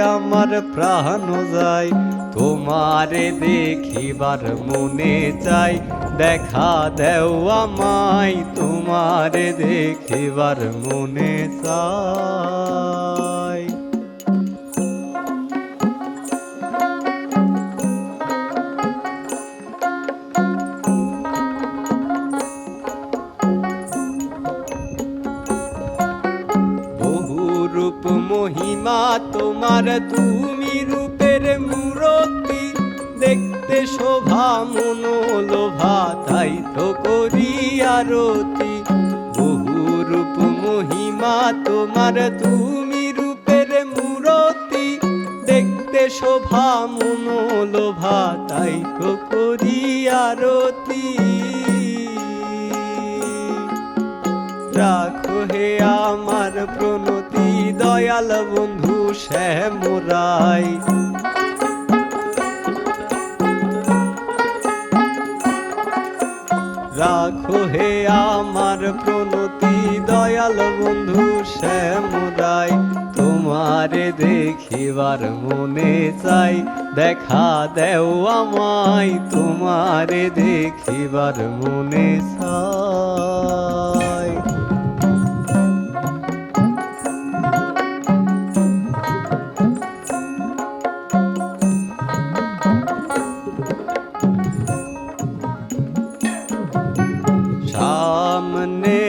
আমার প্রাণ যায় তোমারে দেখিবার মনে চাই। দেখা দেও আমায় তোমারে দেখিবার মনে চাই। মহিমা, তোমার তুমি রূপের মূরতি দেখতে শোভা, মনোলোভা, তাই তো করি আরতি। বহু রূপ মহিমা, তোমার তুমি রূপের মূরতি দেখতে শোভা, মনোলোভা, তাই তো করি আরতি। রাখো হে আমার প্রণতি দয়াল বন্ধু শ্যামরাই। রাখো হে আমার প্রণতি দয়াল বন্ধু শ্যামরাই, তোমারে দেখিবার মনে চাই। দেখা দেও আমায়, তোমারে দেখিবার মনে চাই।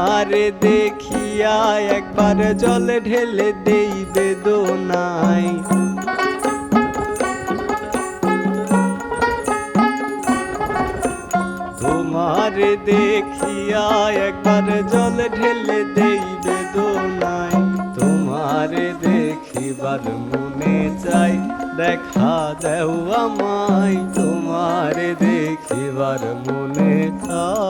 তোমারে দেখিয়া একবার জল ঢেলে দেই বেদনাই তোমারে দেখিয়া একবার জল ঢেলে দেই বেদনাই তোমারে দেখিবার মনে চাই, দেখা দেও আমায়। তোমারে দেখিবার মনে চাই।